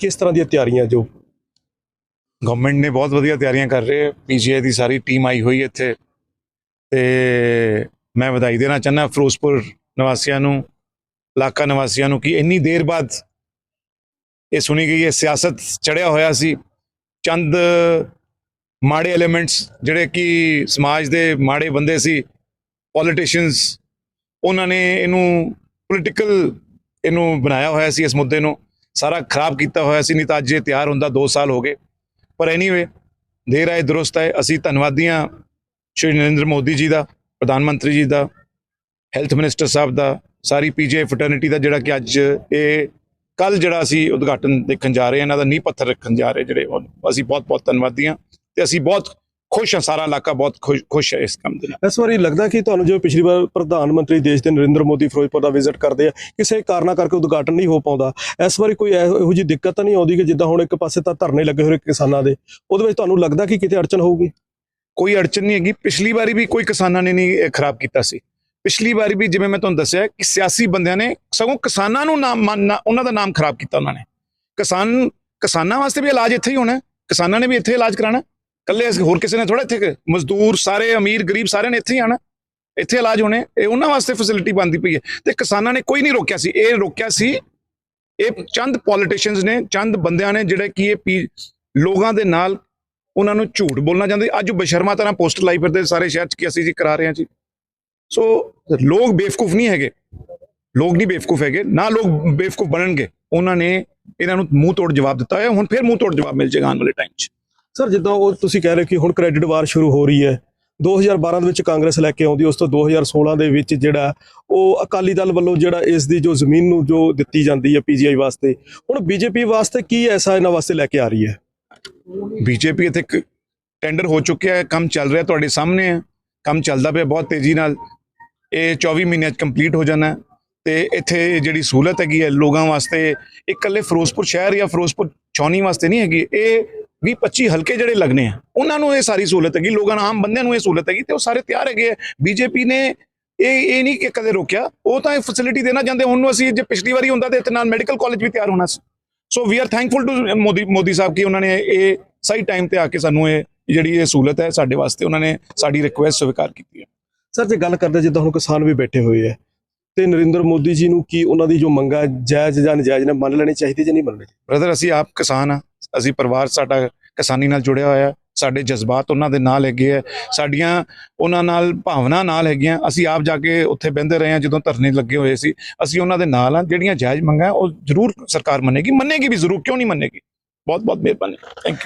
ਕਿਸ ਤਰ੍ਹਾਂ ਦੀਆਂ ਤਿਆਰੀਆਂ ਜੋ? ਗਵਰਨਮੈਂਟ ਨੇ ਬਹੁਤ ਵਧੀਆ ਤਿਆਰੀਆਂ ਕਰ ਰਹੇ ਹੈ ਪੀਜੀਆਈ ਦੀ ਸਾਰੀ ਟੀਮ ਆਈ ਹੋਈ ਇੱਥੇ। ਤੇ ਮੈਂ ਵਧਾਈ ਦੇਣਾ ਚਾਹੁੰਦਾ ਫਿਰੋਜ਼ਪੁਰ ਨਿਵਾਸੀਆਂ ਨੂੰ, ਇਲਾਕਾ ਨਿਵਾਸੀਆਂ ਨੂੰ ਕਿ ਇੰਨੀ ਦੇਰ ਬਾਅਦ ਇਹ ਸੁਣੀ ਗਈ ਹੈ ਸਿਆਸਤ ਚੜਿਆ ਹੋਇਆ ਸੀ। ਚੰਦ ਮਾੜੇ ਐਲੀਮੈਂਟਸ ਜਿਹੜੇ ਕਿ ਸਮਾਜ ਦੇ ਮਾੜੇ ਬੰਦੇ ਸੀ ਪੋਲੀਟੀਸ਼ੀਅਨਸ ਉਹਨਾਂ ਨੇ ਇਹਨੂੰ ਪੋਲੀਟੀਕਲ ਇਹਨੂੰ ਬਣਾਇਆ ਹੋਇਆ ਸੀ ਇਸ ਮੁੱਦੇ ਨੂੰ। ਸਾਰਾ ਖਰਾਬ ਕੀਤਾ ਹੋਇਆ ਸੀ, ਨਹੀਂ ਤਾਂ ਅੱਜ ਇਹ ਤਿਆਰ ਹੁੰਦਾ 2 ਸਾਲ ਹੋ ਗਏ। ਪਰ ਐਨੀਵੇ ਦੇਰ ਆਏ, ਦਰੁਸਤ ਹੈ ਅਸੀਂ ਧੰਨਵਾਦੀ ਹਾਂ ਸ਼੍ਰੀ ਨਰਿੰਦਰ ਮੋਦੀ ਜੀ ਦਾ, ਪ੍ਰਧਾਨ ਮੰਤਰੀ ਜੀ ਦਾ ਹੈਲਥ ਮਿਨਿਸਟਰ ਸਾਹਿਬ ਦਾ, ਸਾਰੀ ਪੀਜੀਆਈ ਫਟਰਨਿਟੀ ਦਾ, ਜਿਹੜਾ ਕਿ ਅੱਜ ਇਹ ਕੱਲ ਜਿਹੜਾ ਅਸੀਂ ਉਦਘਾਟਨ ਦੇਖਣ ਜਾ ਰਹੇ ਹਾਂ, ਇਹਨਾਂ ਦਾ ਨੀਂਹ ਪੱਥਰ ਰੱਖਣ ਜਾ ਰਹੇ ਜਿਹੜੇ ਉਹ- ਅਸੀਂ ਬਹੁਤ ਬਹੁਤ ਧੰਨਵਾਦੀ ਹਾਂ ਤੇ ਅਸੀਂ ਬਹੁਤ ਖੁਸ਼ ਹਾਂ ਸਾਰਾ ਇਲਾਕਾ ਬਹੁਤ ਖੁਸ਼ ਖੁਸ਼ ਹੈ ਇਸ ਕੰਮ ਦੇ ਨਾਲ। ਇਸ ਵਾਰੀ ਲੱਗਦਾ ਕਿ ਤੁਹਾਨੂੰ ਜਿਵੇਂ ਪਿਛਲੀ ਵਾਰ ਪ੍ਰਧਾਨ ਮੰਤਰੀ ਦੇਸ਼ ਦੇ ਨਰਿੰਦਰ ਮੋਦੀ ਫਿਰੋਜ਼ਪੁਰ ਦਾ ਵਿਜ਼ਿਟ ਕਰਦੇ ਆ ਕਿਸੇ ਕਾਰਨਾ ਕਰਕੇ ਉਦਘਾਟਨ ਨਹੀਂ ਹੋ ਪਾਉਂਦਾ। ਇਸ ਵਾਰੀ ਕੋਈ ਇਹੋ ਇਹੋ ਜਿਹੀ ਦਿੱਕਤ ਤਾਂ ਨਹੀਂ ਆਉਂਦੀ ਕਿ ਜਿੱਦਾਂ ਹੁਣ ਇੱਕ ਪਾਸੇ ਤਾਂ ਧਰਨੇ ਲੱਗੇ ਹੋਏ ਕਿਸਾਨਾਂ ਦੇ ਉਹਦੇ ਵਿੱਚ ਤੁਹਾਨੂੰ ਲੱਗਦਾ ਕਿ ਕਿਤੇ ਅੜਚਨ ਹੋਊਗੀ? ਕੋਈ ਅੜਚਨ ਨਹੀਂ ਹੈਗੀ। ਪਿਛਲੀ ਵਾਰੀ ਵੀ ਕੋਈ ਕਿਸਾਨਾਂ ਨੇ ਨਹੀਂ ਇਹ ਖਰਾਬ ਕੀਤਾ ਸੀ। ਪਿਛਲੀ ਵਾਰੀ ਵੀ ਜਿਵੇਂ ਮੈਂ ਤੁਹਾਨੂੰ ਦੱਸਿਆ ਕਿ ਸਿਆਸੀ ਬੰਦਿਆਂ ਨੇ ਸਗੋਂ ਕਿਸਾਨਾਂ ਨੂੰ ਨਾਮ ਮੰਨਣਾ ਉਹਨਾਂ ਦਾ ਨਾਮ ਖਰਾਬ ਕੀਤਾ ਉਹਨਾਂ ਨੇ। ਕਿਸਾਨ ਕਿਸਾਨਾਂ ਵਾਸਤੇ ਵੀ ਇਲਾਜ ਇੱਥੇ ਹੀ ਹੋਣਾ ਹੈ। ਕਿਸਾਨਾਂ ਨੇ ਵੀ ਇੱਥੇ ਇਲਾਜ ਕਰਾਣਾ ਕੱਲੇ ਹੋਰ ਕਿਸੇ ਨੇ ਥੋੜਾ ਇੱਥੇ ਮਜ਼ਦੂਰ ਸਾਰੇ, ਅਮੀਰ, ਗਰੀਬ ਸਾਰਿਆਂ ਨੇ ਇੱਥੇ ਹੀ ਆਣਾ। ਇੱਥੇ ਇਲਾਜ ਹੋਣੇ, ਇਹ ਉਹਨਾਂ ਵਾਸਤੇ ਫੈਸਿਲਿਟੀ ਬਣਦੀ ਪਈ ਹੈ। ਤੇ ਕਿਸਾਨਾਂ ਨੇ ਕੋਈ ਨਹੀਂ ਰੋਕਿਆ ਸੀ। ਇਹ ਰੋਕਿਆ ਸੀ, ਇਹ ਚੰਦ ਪੋਲੀਟੀਸ਼ੀਅਨਸ ਨੇ, ਚੰਦ ਬੰਦਿਆਂ ਨੇ ਜਿਹੜੇ ਕਿ ਇਹ ਪੀ- ਲੋਕਾਂ ਦੇ ਨਾਲ ਉਹਨਾਂ ਨੂੰ ਝੂਠ ਬੋਲਣਾ ਚਾਹੁੰਦੇ। ਅੱਜ ਬਸ਼ਰਮਾ ਤਰ੍ਹਾਂ ਪੋਸਟ ਲਾਈ ਫਿਰਦੇ ਸਾਰੇ ਸ਼ਹਿਰ ਚ ਕਿ ਅਸੀਂ ਜੀ ਕਰਾ ਰਹੇ ਹਾਂ ਜੀ। ਸੋ ਲੋਕ ਬੇਵਕੂਫ ਨਹੀਂ ਹੈਗੇ। ਲੋਕ ਨਹੀਂ ਬੇਵਕੂਫ ਹੈਗੇ। ਨਾ ਲੋਕ ਬੇਵਕੂਫ ਬਣਨਗੇ। ਉਹਨਾਂ ਨੇ ਇਹਨਾਂ ਨੂੰ ਮੂੰਹ ਤੋੜ ਜਵਾਬ ਦਿੱਤਾ ਹੈ ਹੁਣ ਫਿਰ ਮੂੰਹ ਤੋੜ ਜਵਾਬ ਮਿਲ ਜਾਏਗਾ ਆਉਣ ਵਾਲੇ ਟਾਈਮ 'ਚ। ਸਰ, ਜਿੱਦਾਂ ਉਹ ਤੁਸੀਂ ਕਹਿ ਰਹੇ ਹੋ ਕਿ ਹੁਣ ਕ੍ਰੈਡਿਟ ਵਾਰ ਸ਼ੁਰੂ ਹੋ ਰਹੀ ਹੈ 2012 ਦੇ ਵਿੱਚ ਕਾਂਗਰਸ ਲੈ ਕੇ ਆਉਂਦੀ, ਉਸ ਤੋਂ 2016 ਦੇ ਵਿੱਚ ਜਿਹੜਾ ਉਹ ਅਕਾਲੀ ਦਲ ਵੱਲੋਂ ਜਿਹੜਾ ਇਸ ਦੀ ਜੋ ਜ਼ਮੀਨ ਨੂੰ ਜੋ ਦਿੱਤੀ ਜਾਂਦੀ ਹੈ ਪੀਜੀਆਈ ਵਾਸਤੇ, ਹੁਣ ਬੀਜੇਪੀ ਵਾਸਤੇ ਕੀ ਐਸਾ ਇਹਨਾਂ ਵਾਸਤੇ ਲੈ ਕੇ ਆ ਰਹੀ ਹੈ? ਬੀਜੇਪੀ ਇੱਥੇ ਇੱਕ ਟੈਂਡਰ ਹੋ ਚੁੱਕਿਆ ਹੈ, ਕੰਮ ਚੱਲ ਰਿਹਾ ਤੁਹਾਡੇ ਸਾਹਮਣੇ ਹੈ, ਕੰਮ ਚੱਲਦਾ ਪਿਆ ਬਹੁਤ ਤੇਜ਼ੀ ਨਾਲ, ਇਹ 24 ਮਹੀਨਿਆਂ 'ਚ ਕੰਪਲੀਟ ਹੋ ਜਾਣਾ ਹੈ, ਤੇ ਇੱਥੇ ਜਿਹੜੀ ਸਹੂਲਤ ਹੈਗੀ ਹੈ ਲੋਕਾਂ ਵਾਸਤੇ, ਇਹ ਇਕੱਲੇ ਫਿਰੋਜ਼ਪੁਰ ਸ਼ਹਿਰ ਜਾਂ ਫਿਰੋਜ਼ਪੁਰ ਚੌਣੀ ਵਾਸਤੇ ਨਹੀਂ ਹੈਗੀ, ਇਹ 20 25 ਹਲਕੇ ਜਿਹੜੇ ਲੱਗਨੇ ਆ ਉਹਨਾਂ ਨੂੰ ਇਹ ਸਾਰੀ ਸਹੂਲਤ ਹੈਗੀ। ਲੋਕਾਂ ਨੂੰ ਆਮ ਬੰਦਿਆਂ ਨੂੰ ਇਹ ਸਹੂਲਤ ਹੈਗੀ ਤੇ ਉਹ ਸਾਰੇ ਤਿਆਰ ਹੈਗੇ ਆ। ਬੀਜੇਪੀ ਨੇ ਇਹ ਇਹ ਨਹੀਂ ਕਿ ਕਦੇ ਰੋਕਿਆ ਉਹ ਤਾਂ ਇਹ ਫੈਸਿਲਿਟੀ ਦੇਣਾ ਚਾਹੁੰਦੇ ਹੁਣ ਨੂੰ ਅਸੀਂ ਜੇ ਪਿਛਲੀ ਵਾਰੀ ਹੁੰਦਾ ਤੇ ਇੱਥੇ ਨਾਲ ਮੈਡੀਕਲ ਕਾਲਜ ਵੀ ਤਿਆਰ ਹੋਣਾ ਸੀ। So we are thankful to Modi Modi ਸਾਹਿਬ ਕਿ ਉਹਨਾਂ ਨੇ ਇਹ ਸਹੀ ਟਾਈਮ ਤੇ ਆ ਕੇ ਸਾਨੂੰ ਇਹ ਜਿਹੜੀ ਇਹ ਸਹੂਲਤ ਹੈ ਸਾਡੇ ਵਾਸਤੇ ਉਹਨਾਂ ਨੇ ਸਾਡੀ ਰਿਕੁਐਸਟ ਸਵੀਕਾਰ ਕੀਤੀ ਹੈ। ਸਰ ਜੇ ਗੱਲ ਕਰਦੇ ਜਿੱਦਾਂ ਹੁਣ ਕਿਸਾਨ ਵੀ ਬੈਠੇ ਹੋਏ ਆ ਤੇ ਨਰਿੰਦਰ ਮੋਦੀ ਜੀ ਨੂੰ ਕੀ ਉਹਨਾਂ ਦੀ ਜੋ ਮੰਗਾਂ ਜਾਇਜ਼ ਜਾਂ ਨਜਾਇਜ਼ ਨੇ ਮੰਨ ਲੈਣੀ ਚਾਹੀਦੀ ਜਾਂ ਨਹੀਂ ਮੰਨਣੀ? ਬ੍ਰਦਰ ਅਸੀਂ ਆਪ ਕਿਸਾਨ ਆ। ਅਸੀਂ ਪਰਿਵਾਰ ਸਾਡਾ ਕਿਸਾਨੀ ਨਾਲ ਜੁੜਿਆ ਹੋਇਆ ਸਾਡੇ ਜਜ਼ਬਾਤ ਉਹਨਾਂ ਦੇ ਨਾਲ ਹੈਗੇ ਆ ਸਾਡੀਆਂ ਉਹਨਾਂ ਨਾਲ ਭਾਵਨਾ ਨਾਲ ਹੈਗੀਆਂ, ਅਸੀਂ ਆਪ ਜਾ ਕੇ ਉੱਥੇ ਬਹਿੰਦੇ ਰਹੇ ਹਾਂ ਜਦੋਂ ਧਰਨੇ ਲੱਗੇ ਹੋਏ ਸੀ, ਅਸੀਂ ਉਹਨਾਂ ਦੇ ਨਾਲ ਆ ਜਿਹੜੀਆਂ ਜਾਇਜ਼ ਮੰਗਾਂ ਉਹ ਜ਼ਰੂਰ ਸਰਕਾਰ ਮੰਨੇਗੀ ਮੰਨੇਗੀ ਵੀ ਜ਼ਰੂਰ, ਕਿਉਂ ਨਹੀਂ ਮੰਨੇਗੀ? ਬਹੁਤ ਬਹੁਤ ਮਿਹਰਬਾਨੀ ਥੈਂਕ ਯੂ